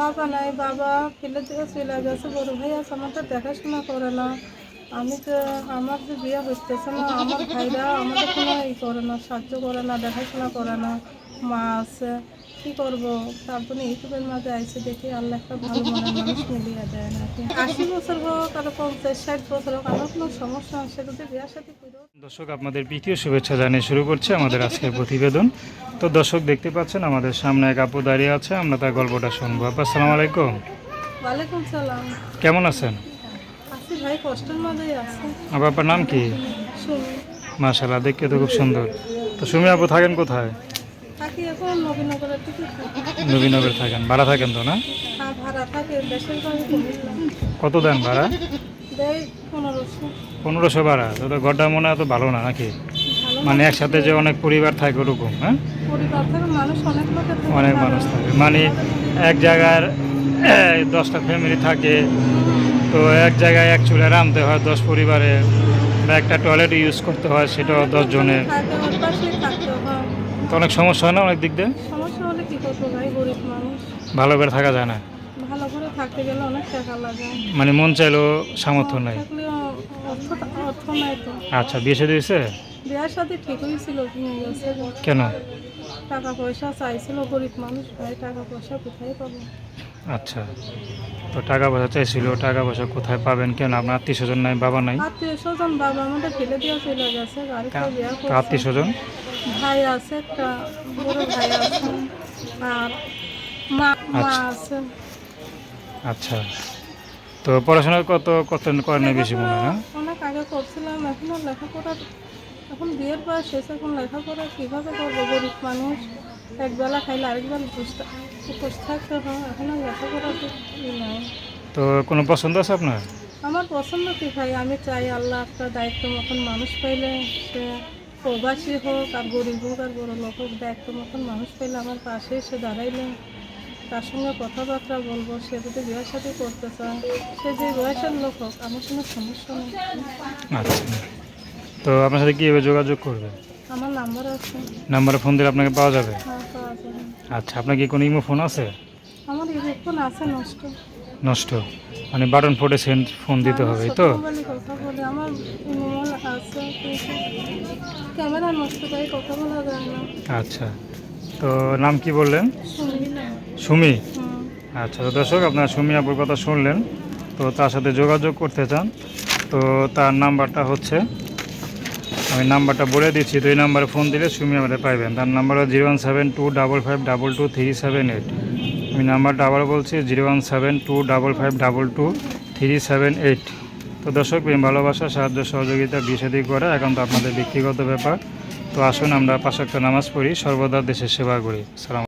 বাবা নাই, বাবা ফেলে দিয়ে চলে গেছে, বড় ভাই আছে আমাদের দেখাশোনা করে না। আমি তো, আমার যে বিয়ে হইতেছে না, আমার ভাইরা আমাদের কোনো ই করে না, সাহায্য করে না, দেখাশোনা করে না। মা আছে, কি করব? তার জন্য ইউটিউবের মাঝে আইসে দেখি আল্লাহ একটা ভালো মনের মানুষ মিলিয়ে দেয় না আশি বছর হোক আর পঞ্চাশ, ষাট বছর হোক, আমার কোনো সমস্যা আছে যদি বিয়ের সাথে দর্শক, আপনাদের প্রীতীয় শুভেচ্ছা জানিয়ে শুরু করছে আমাদের আজকের প্রতিবেদন। তো দর্শক দেখতে পাচ্ছেন আমাদের সামনে এক আপু দাঁড়িয়ে আছে আমরা তার গল্পটা শুনব। আপা আসসালামু আলাইকুম। ওয়ালাইকুম সালাম। কেমন আছেন? ভাই কষ্টের মাঝেই আছে। আপা আপনার নাম কি? শুনি মাশাল্লাহ দেখতে তো খুব সুন্দর। তো সুমি আপু থাকেন কোথায়? থাকি এখন নবীনগরের নবীনগর থাকেন। ভাড়া থাকেন তো না? হ্যাঁ ভাড়া থাকে। কত দেন ভাড়া? দেয় পনেরোশো। পনেরোশো ভাড়া। তো ঘরটা মনে হয় তো ভালো না নাকি? মানে একসাথে যে অনেক পরিবার থাকে ওরকম হ্যাঁ? অনেক। মানুষ থাকে। মানে এক জায়গার দশটা ফ্যামিলি থাকে তো এক জায়গায় এক চুলে রাঁধতে হয় দশ পরিবারে বা একটা টয়লেট ইউজ করতে হয় সেটাও দশ জনের তো অনেক সমস্যা হয় না অনেক দিক দিয়ে? ভালো করে থাকা যায় না? মানে মন চাইলেও সামর্থ্য নাই। আচ্ছা বিয়ে দিয়েছে বিয়ের সাথে ঠিক হয়েছিল কেন? টাকা পয়সা চাইছিল গরিব মানুষ ভাই টাকা পয়সা কোথায় পাবো? আচ্ছা তো টাকা পয়সা চাইছিল টাকা পয়সা কোথায় পাবেন কেন? আপনার আত্মীয় স্বজন নাই বাবা নাই? আত্মীয় স্বজন বাবা আমাদের ফেলে দিয়ে চলে গেছে আত্মীয় স্বজন ভাই আছে একটা বড় ভাই আছে আর মা মা আচ্ছা। আছে। আচ্ছা তো পড়াশোনা কত কত করেন বেশি মনে হয় না লেখাপড়া অনেক আগে করছিলাম এখনও লেখাপড়া এখন বিয়ের পর শেষ এখন লেখাপড়া কীভাবে করব? গরিব মানুষ একবেলা খাইলে আরেকবেলা বুঝতে উপোস থাকতে হয়। এখন আর লেখাপড়া তো নাই। তো কোনো পছন্দ আছে আপনার? আমার পছন্দ কি ভাই? আমি চাই আল্লাহ একটা দায়িত্ব মতন মানুষ পাইলে সে প্রবাসী হোক আর গরিব হোক আর বড় লোক হোক দায়িত্ব মতন মানুষ পাইলে আমার পাশে এসে দাঁড়াইলে তার সঙ্গে কথাবার্তা বলব। সে যদি বিয়ের সাথে করতে চায় সে যে বয়সের লোক হোক আমার কোনো সমস্যা নেই। আচ্ছা। তো আপনার সাথে কীভাবে যোগাযোগ করবে আমার নাম্বার আছে। নাম্বারে ফোন দিলে আপনাকে পাওয়া যাবে? হ্যাঁ পাওয়া যাবে। আচ্ছা আপনার কি কোনো ইমো ফোন আছে? আমার ইলেকট্রন আছে নষ্ট। নষ্ট। মানে বাটন ফোটে সেন্ড ফোন দিতে হবে তো? আচ্ছা তো নাম কি বললেন? সুমি? আচ্ছা তো দর্শক আপনার সুমি আপুর কথা শুনলেন। তো তার সাথে যোগাযোগ করতে চান। তো তার নাম্বারটা হচ্ছে আমি নাম্বারটা বলে দিচ্ছি তো এই নাম্বারে ফোন দিলে সুমি আমাদের পাইবেন। তার number zero one seven two double five double two three seven eight. আমি নাম্বারটা আবার বলছি, zero one seven two double five double two three seven eight. তো দর্শক, প্রেম, ভালোবাসা, সাহায্য, সহযোগিতা বিষাদি করা এখন তো আপনাদের ব্যক্তিগত ব্যাপার। তো আসুন আমরা পাশাক্ত নামাজ পড়ি, সর্বদা দেশের সেবা করি। সালাম